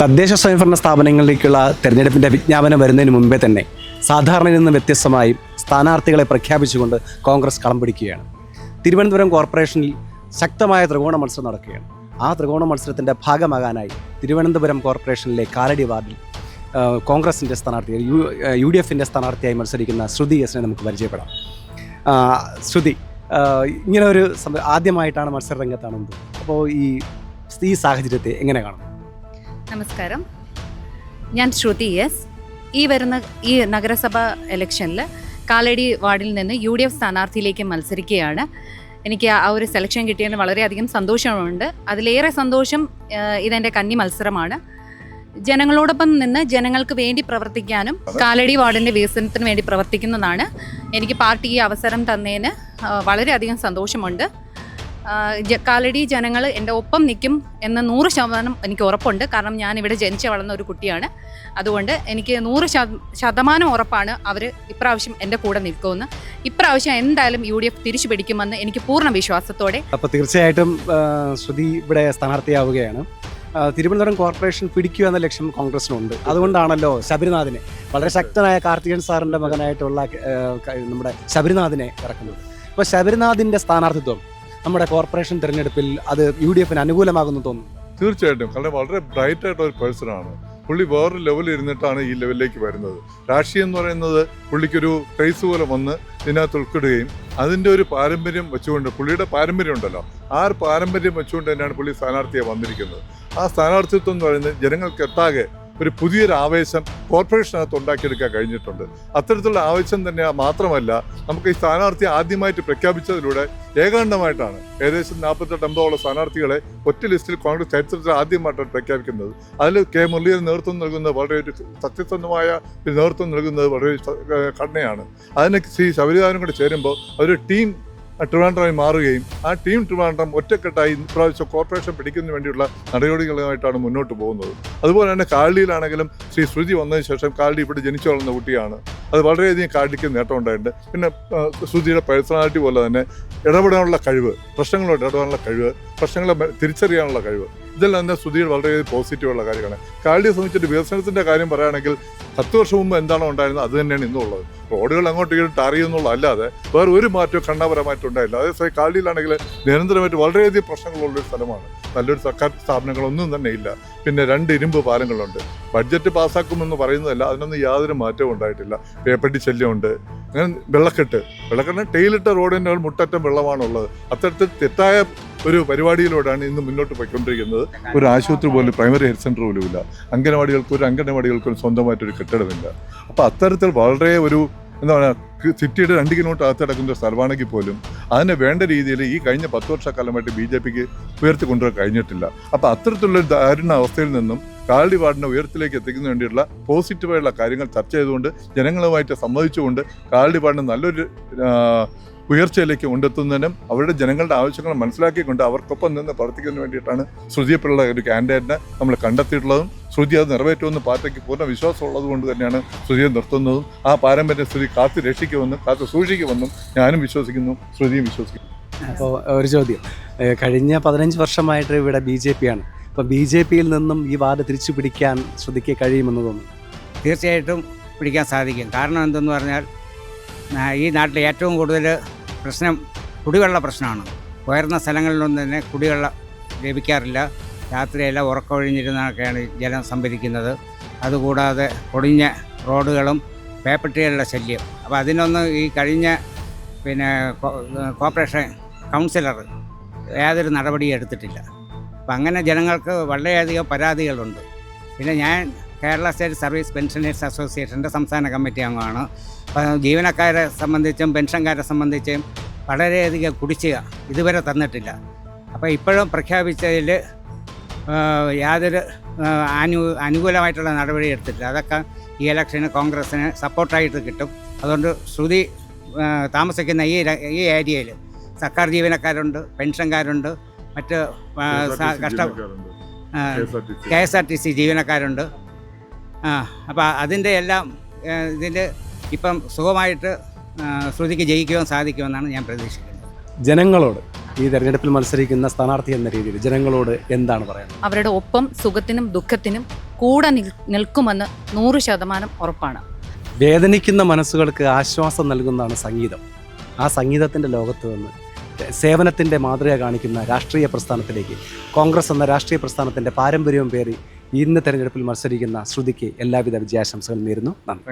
തദ്ദേശ സ്വയംഭരണ സ്ഥാപനങ്ങളിലേക്കുള്ള തെരഞ്ഞെടുപ്പിന്റെ വിജ്ഞാപനം വരുന്നതിന് മുമ്പേ തന്നെ സാധാരണയിൽ നിന്ന് വ്യത്യസ്തമായി സ്ഥാനാർത്ഥികളെ പ്രഖ്യാപിച്ചുകൊണ്ട് കോൺഗ്രസ് കളം പിടിക്കുകയാണ്. തിരുവനന്തപുരം കോർപ്പറേഷനിൽ ശക്തമായ ത്രികോണ മത്സരം നടക്കുകയാണ്. ആ ത്രികോണ മത്സരത്തിന്റെ ഭാഗമാകാനായി തിരുവനന്തപുരം കോർപ്പറേഷനിലെ കാലടി വാർഡിൽ കോൺഗ്രസിന്റെ സ്ഥാനാർത്ഥി യു യു ഡി എഫിന്റെ സ്ഥാനാർത്ഥിയായി മത്സരിക്കുന്ന ശ്രുതി എസിനെ നമുക്ക് പരിചയപ്പെടാം. ശ്രുതി ഇങ്ങനെ ഒരു ആദ്യമായിട്ടാണ് മത്സര രംഗത്താണെന്ന് അപ്പോൾ ഈ ഈ സാഹചര്യത്തെ എങ്ങനെ കാണും നമസ്കാരം. ഞാൻ ശ്രുതി എസ് ഈ വരുന്ന ഈ നഗരസഭ ഇലക്ഷനിൽ കാലടി വാർഡിൽ നിന്ന് യു ഡി എഫ് സ്ഥാനാർത്ഥിയിലേക്ക് മത്സരിക്കുകയാണ്. എനിക്ക് ആ ഒരു സെലക്ഷൻ കിട്ടിയതിന് വളരെയധികം സന്തോഷമുണ്ട്. അതിലേറെ സന്തോഷം ഇതെന്റെ കന്നി മത്സരമാണ്. ജനങ്ങളോടൊപ്പം നിന്ന് ജനങ്ങൾക്ക് വേണ്ടി പ്രവർത്തിക്കാനും കാലടി വാർഡിന്റെ വികസനത്തിന് വേണ്ടി പ്രവർത്തിക്കുന്നതാണ് എനിക്ക് പാർട്ടി ഈ അവസരം തന്നതിന് വളരെയധികം സന്തോഷമുണ്ട്. കാലടി ജനങ്ങൾ എന്റെ ഒപ്പം നിൽക്കും എന്ന് നൂറ് ശതമാനം എനിക്ക് ഉറപ്പുണ്ട്. കാരണം ഞാൻ ഇവിടെ ജനിച്ച് വളർന്ന ഒരു കുട്ടിയാണ്. അതുകൊണ്ട് എനിക്ക് നൂറ് ശത- ശതമാനം ഉറപ്പാണ് അവർ ഇപ്രാവശ്യം എന്റെ കൂടെ നിൽക്കുമെന്ന്. ഇപ്രാവശ്യം എന്തായാലും യു ഡി എഫ് തിരിച്ചു പിടിക്കുമെന്ന് എനിക്ക് പൂർണ വിശ്വാസത്തോടെ അപ്പോൾ തീർച്ചയായിട്ടും ശ്രുതി ഇവിടെ സ്ഥാനാർത്ഥിയാവുകയാണ്. തിരുവനന്തപുരം കോർപ്പറേഷൻ പിടിക്കുക എന്ന ലക്ഷ്യം കോൺഗ്രസിനുണ്ട്. അതുകൊണ്ടാണല്ലോ ശബരിനാഥിനെ വളരെ ശക്തനായ കാർത്തികൻ സാറിന്റെ മകനായിട്ടുള്ള നമ്മുടെ ശബരിനാഥിനെ ഇറക്കുന്നത്. അപ്പോൾ ശബരിനാഥിന്റെ സ്ഥാനാർത്ഥിത്വം നമ്മുടെ കോർപ്പറേഷൻ തിരഞ്ഞെടുപ്പിൽ അത് യു ഡി എഫിന് അനുകൂലമാകുന്നു തോന്നുന്നു. തീർച്ചയായിട്ടും. കാരണം വളരെ ബ്രൈറ്റ് ആയിട്ട് ഒരു പേഴ്സൺ ആണ്. പുള്ളി വേറൊരു ലെവലിൽ ഇരുന്നിട്ടാണ് ഈ ലെവലിലേക്ക് വരുന്നത്. രാഷ്ട്രീയം എന്ന് പറയുന്നത് പുള്ളിക്കൊരു ക്രൈസ് പോലെ വന്ന് ഇതിനകത്ത് ഉൾക്കിടുകയും അതിന്റെ ഒരു പാരമ്പര്യം വെച്ചുകൊണ്ട് പുള്ളിയുടെ പാരമ്പര്യം ഉണ്ടല്ലോ. ആ ഒരു പാരമ്പര്യം വെച്ചുകൊണ്ട് തന്നെയാണ് പുള്ളി സ്ഥാനാർത്ഥിയെ വന്നിരിക്കുന്നത്. ആ സ്ഥാനാർത്ഥിത്വം എന്ന് പറയുന്നത് ജനങ്ങൾക്ക് എത്താകെ ഒരു പുതിയൊരു ആവേശം കോർപ്പറേഷനകത്ത് ഉണ്ടാക്കിയെടുക്കാൻ കഴിഞ്ഞിട്ടുണ്ട്. അത്തരത്തിലുള്ള ആവേശം തന്നെ മാത്രമല്ല നമുക്ക് ഈ സ്ഥാനാർത്ഥി ആദ്യമായിട്ട് പ്രഖ്യാപിച്ചതിലൂടെ ഏകാണ്ഡമായിട്ടാണ് ഏകദേശം നാൽപ്പത്തെട്ട് അമ്പതോളം സ്ഥാനാർത്ഥികളെ ഒറ്റ ലിസ്റ്റിൽ കോൺഗ്രസ് ചരിത്രത്തിൽ ആദ്യമായിട്ടാണ് പ്രഖ്യാപിക്കുന്നത്. അതിൽ കെ മുരളീധരൻ നേതൃത്വം നൽകുന്നത് വളരെ ഒരു സത്യസന്ധമായ ഒരു നേതൃത്വം നൽകുന്നത് വളരെ ഘടനയാണ് അതിന് ശ്രീ ശബരിദാനും കൂടെ ചേരുമ്പോൾ ഒരു ടീം ട്രിവാൻഡ്രമായി മാറുകയും ആ ടീം ട്രിവാൻഡ്രം ഒറ്റക്കെട്ടായി ഇപ്രാവശ്യം കോർപ്പറേഷൻ പിടിക്കുന്നതിന് വേണ്ടിയുള്ള നടപടികളുമായിട്ടാണ് മുന്നോട്ട് പോകുന്നത്. അതുപോലെ തന്നെ കാലടിയിലാണെങ്കിലും ശ്രീ ശ്രുതി വന്നതിന് ശേഷം കാലടി ഇവിടെ ജനിച്ചു വളർന്ന കുട്ടിയാണ്. അത് വളരെയധികം കാലടിക്ക് നേട്ടമുണ്ടായിട്ടുണ്ട്. പിന്നെ ശ്രുതിയുടെ പേഴ്സണാലിറ്റി പോലെ തന്നെ ഇടപെടാനുള്ള കഴിവ് പ്രശ്നങ്ങളോട് ഇടപെടാനുള്ള കഴിവ് പ്രശ്നങ്ങളെ തിരിച്ചറിയാനുള്ള കഴിവ് ഇതെല്ലാം തന്നെ ശ്രുതിയിൽ വളരെ പോസിറ്റീവുള്ള കാര്യമാണ് കാലിയെ സംബന്ധിച്ചിട്ട് വികസനത്തിന്റെ കാര്യം പറയുകയാണെങ്കിൽ പത്ത് വർഷം മുമ്പ് എന്താണോ ഉണ്ടായിരുന്നത് അത് തന്നെയാണ് ഇന്നുള്ളത്. റോഡുകൾ അങ്ങോട്ട് ഇങ്ങോട്ട് ടാർ അല്ലാതെ വേറെ ഒരു മാറ്റവും ഘടനാപരമായിട്ടുണ്ടായില്ല അതേസമയം കാലിയിലാണെങ്കിൽ നിരന്തരമായിട്ട് വളരെയധികം പ്രശ്നങ്ങളുള്ള ഒരു സ്ഥലമാണ്. നല്ലൊരു സർക്കാർ സ്ഥാപനങ്ങളൊന്നും തന്നെ ഇല്ല. പിന്നെ രണ്ട് ഇരുമ്പ് പാലങ്ങളുണ്ട്. ബഡ്ജറ്റ് പാസ്സാക്കുമെന്ന് പറയുന്നതല്ല അതിനൊന്നും യാതൊരു മാറ്റവും ഉണ്ടായിട്ടില്ല. പേപ്പട്ടി ശല്യമുണ്ട്. അങ്ങനെ വെള്ളക്കെട്ട്. വെള്ളക്കെട്ടിന് ടെയിലിട്ട റോഡിന്റെ മുട്ടറ്റം വെള്ളമാണുള്ളത്. അത്തരത്തിൽ തെറ്റായ ഒരു പരിപാടിയിലൂടെയാണ് ഇന്ന് മുന്നോട്ട് പോയിക്കൊണ്ടിരിക്കുന്നത്. ഒരു ആശുപത്രി പോലും പ്രൈമറി ഹെൽത്ത് സെന്റർ പോലും ഇല്ല. അംഗനവാടികൾക്ക് ഒരു അംഗനവാടികൾക്കും സ്വന്തമായിട്ടൊരു കെട്ടിടമില്ല. അപ്പോൾ അത്തരത്തിൽ വളരെ ഒരു എന്താ പറയുക സിറ്റിയുടെ രണ്ട് കിലോമീറ്റർ അകത്ത് കിടക്കുന്ന ഒരു സ്ഥലമാണെങ്കിൽ പോലും അതിന് വേണ്ട രീതിയിൽ ഈ കഴിഞ്ഞ പത്ത് വർഷക്കാലമായിട്ട് ബി ജെ പിക്ക് ഉയർത്തി കൊണ്ടുവരാൻ കഴിഞ്ഞിട്ടില്ല. അപ്പോൾ അത്തരത്തിലുള്ളൊരു ദാരുണ അവസ്ഥയിൽ നിന്നും കാലടി വാർഡിനെ ഉയരത്തിലേക്ക് എത്തിക്കുന്നതിന് വേണ്ടിയുള്ള പോസിറ്റീവായുള്ള കാര്യങ്ങൾ ചർച്ച ചെയ്തുകൊണ്ട് ജനങ്ങളുമായിട്ട് സംവദിച്ചുകൊണ്ട് കാലടി വാർഡിന് നല്ലൊരു ഉയർച്ചയിലേക്ക് കൊണ്ടെത്തുന്നതിനും അവരുടെ ജനങ്ങളുടെ ആവശ്യങ്ങൾ മനസ്സിലാക്കിക്കൊണ്ട് അവർക്കൊപ്പം നിന്ന് പ്രവർത്തിക്കുന്നതിന് വേണ്ടിയിട്ടാണ് ശ്രുതിയപ്പിള്ള ഒരു ക്യാൻഡിഡേറ്റിനെ നമ്മൾ കണ്ടെത്തിയിട്ടുള്ളതും. ശ്രുതി അത് നിറവേറ്റുമെന്ന് പാർട്ടിക്ക് പൂർണ വിശ്വാസമുള്ളത് കൊണ്ട് തന്നെയാണ് ശ്രുതിയെ നിർത്തുന്നതും. ആ പാരമ്പര്യ ശ്രുതി കാത്തു രക്ഷിക്കുമെന്നും കാത്തു സൂക്ഷിക്കുമെന്നും ഞാനും വിശ്വസിക്കുന്നു ശ്രുതിയും വിശ്വസിക്കുന്നു. അപ്പോൾ ഒരു ചോദ്യം. കഴിഞ്ഞ പതിനഞ്ച് വർഷമായിട്ട് ഇവിടെ ബി ജെ പി ആണ്. അപ്പോൾ ബി ജെ പിയിൽ നിന്നും ഈ വാർഡ് തിരിച്ചു പിടിക്കാൻ ശ്രുതിക്ക് കഴിയുമെന്ന് തോന്നുന്നു. തീർച്ചയായിട്ടും പിടിക്കാൻ സാധിക്കും. കാരണം എന്തെന്ന് പറഞ്ഞാൽ ഈ നാട്ടിൽ ഏറ്റവും കൂടുതൽ പ്രശ്നം കുടിവെള്ള പ്രശ്നമാണ്. ഉയർന്ന സ്ഥലങ്ങളിലൊന്നും തന്നെ കുടിവെള്ളം ലഭിക്കാറില്ല. രാത്രിയെല്ലാം ഉറക്കമൊഴിഞ്ഞിരുന്നൊക്കെയാണ് ജലം സംഭരിക്കുന്നത്. അതുകൂടാതെ പൊടിഞ്ഞ റോഡുകളും പേപ്പട്ടികളുടെ ശല്യം. അപ്പോൾ അതിനൊന്നും ഈ കഴിഞ്ഞ പിന്നെ കോർപ്പറേഷൻ കൗൺസിലർ യാതൊരു നടപടിയും എടുത്തിട്ടില്ല. അപ്പം അങ്ങനെ ജനങ്ങൾക്ക് വളരെയധികം പരാതികളുണ്ട്. പിന്നെ ഞാൻ കേരള സ്റ്റേറ്റ് സർവീസ് പെൻഷനേഴ്സ് അസോസിയേഷന്റെ സംസ്ഥാന കമ്മിറ്റി അംഗമാണ്. ജീവനക്കാരെ സംബന്ധിച്ചും പെൻഷൻകാരെ സംബന്ധിച്ചും വളരെയധികം കുടിശ്ശിക ഇതുവരെ തന്നിട്ടില്ല. അപ്പോൾ ഇപ്പോഴും പ്രഖ്യാപിച്ചതിൽ യാതൊരു അനു അനുകൂലമായിട്ടുള്ള നടപടി എടുത്തിട്ടില്ല. അതൊക്കെ ഈ ഇലക്ഷന് കോൺഗ്രസ്സിന് സപ്പോർട്ടായിട്ട് കിട്ടും. അതുകൊണ്ട് ശ്രുതി താമസിക്കുന്ന ഈ ഈ ഏരിയയിൽ സർക്കാർ ജീവനക്കാരുണ്ട് പെൻഷൻകാരുണ്ട് മറ്റ് കഷ്ട K S R T C ജീവനക്കാരുണ്ട്. ആ അപ്പോൾ അതിന്റെ എല്ലാം ഇതിന്റെ ഇപ്പം സുഖമായിട്ട് ശ്രുതിക്ക് ജയിക്കുവാൻ സാധിക്കുമെന്നാണ് ഞാൻ പ്രതീക്ഷിക്കുന്നത്. ജനങ്ങളോട് ഈ തെരഞ്ഞെടുപ്പിൽ മത്സരിക്കുന്ന സ്ഥാനാർത്ഥി എന്ന രീതിയിൽ ജനങ്ങളോട് എന്താണ് പറയുന്നത് അവരുടെ ഒപ്പം സുഖത്തിനും ദുഃഖത്തിനും കൂടെ നിൽ നിൽക്കുമെന്ന് നൂറ് ശതമാനം ഉറപ്പാണ്. വേദനിക്കുന്ന മനസ്സുകൾക്ക് ആശ്വാസം നൽകുന്നതാണ് സംഗീതം. ആ സംഗീതത്തിന്റെ ലോകത്ത് നിന്ന് സേവനത്തിന്റെ മാതൃക കാണിക്കുന്ന രാഷ്ട്രീയ പ്രസ്ഥാനത്തിലേക്ക് കോൺഗ്രസ് എന്ന രാഷ്ട്രീയ പ്രസ്ഥാനത്തിന്റെ പാരമ്പര്യവും പേറി ഇന്ന് തെരഞ്ഞെടുപ്പിൽ മത്സരിക്കുന്ന ശ്രുതിക്ക് എല്ലാവിധ വിജയാശംസകളും നേരുന്നു. നന്ദി.